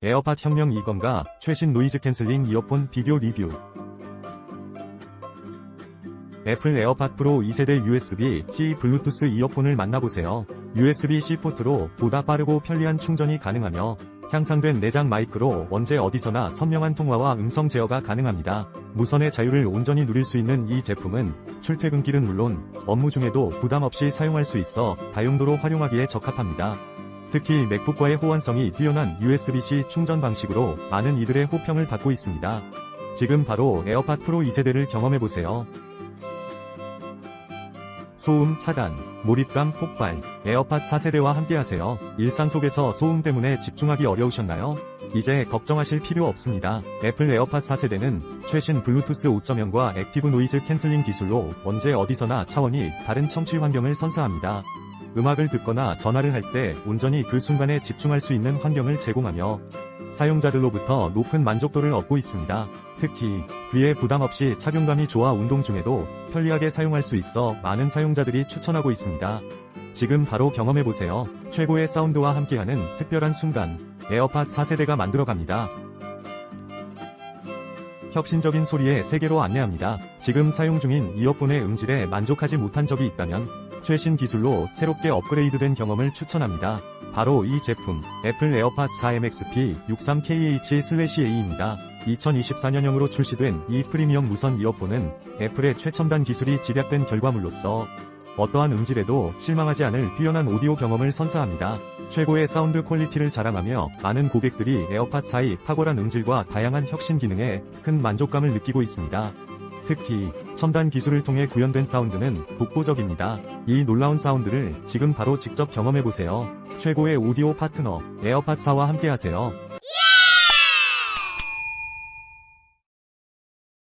에어팟 혁명 이건가 최신 노이즈 캔슬링 이어폰 비디오 리뷰 애플 에어팟 프로 2세대 USB-C 블루투스 이어폰을 만나보세요. USB-C 포트로 보다 빠르고 편리한 충전이 가능하며 향상된 내장 마이크로 언제 어디서나 선명한 통화와 음성 제어가 가능합니다. 무선의 자유를 온전히 누릴 수 있는 이 제품은 출퇴근길은 물론 업무 중에도 부담 없이 사용할 수 있어 다용도로 활용하기에 적합합니다. 특히 맥북과의 호환성이 뛰어난 USB-C 충전 방식으로 많은 이들의 호평을 받고 있습니다. 지금 바로 에어팟 프로 2세대를 경험해보세요. 소음 차단, 몰입감 폭발, 에어팟 4세대와 함께하세요. 일상 속에서 소음 때문에 집중하기 어려우셨나요? 이제 걱정하실 필요 없습니다. 애플 에어팟 4세대는 최신 블루투스 5.0과 액티브 노이즈 캔슬링 기술로 언제 어디서나 차원이 다른 청취 환경을 선사합니다. 음악을 듣거나 전화를 할 때 온전히 그 순간에 집중할 수 있는 환경을 제공하며 사용자들로부터 높은 만족도를 얻고 있습니다. 특히 귀에 부담 없이 착용감이 좋아 운동 중에도 편리하게 사용할 수 있어 많은 사용자들이 추천하고 있습니다. 지금 바로 경험해보세요. 최고의 사운드와 함께하는 특별한 순간 에어팟 4세대가 만들어갑니다. 혁신적인 소리의 세계로 안내합니다. 지금 사용 중인 이어폰의 음질에 만족하지 못한 적이 있다면 최신 기술로 새롭게 업그레이드된 경험을 추천합니다. 바로 이 제품, 애플 에어팟 4MXP 63KH/A입니다. 2024년형으로 출시된 이 프리미엄 무선 이어폰은 애플의 최첨단 기술이 집약된 결과물로서 어떠한 음질에도 실망하지 않을 뛰어난 오디오 경험을 선사합니다. 최고의 사운드 퀄리티를 자랑하며 많은 고객들이 에어팟 4의 탁월한 음질과 다양한 혁신 기능에 큰 만족감을 느끼고 있습니다. 특히 첨단 기술을 통해 구현된 사운드는 독보적입니다. 이 놀라운 사운드를 지금 바로 직접 경험해보세요. 최고의 오디오 파트너 에어팟 4와 함께하세요.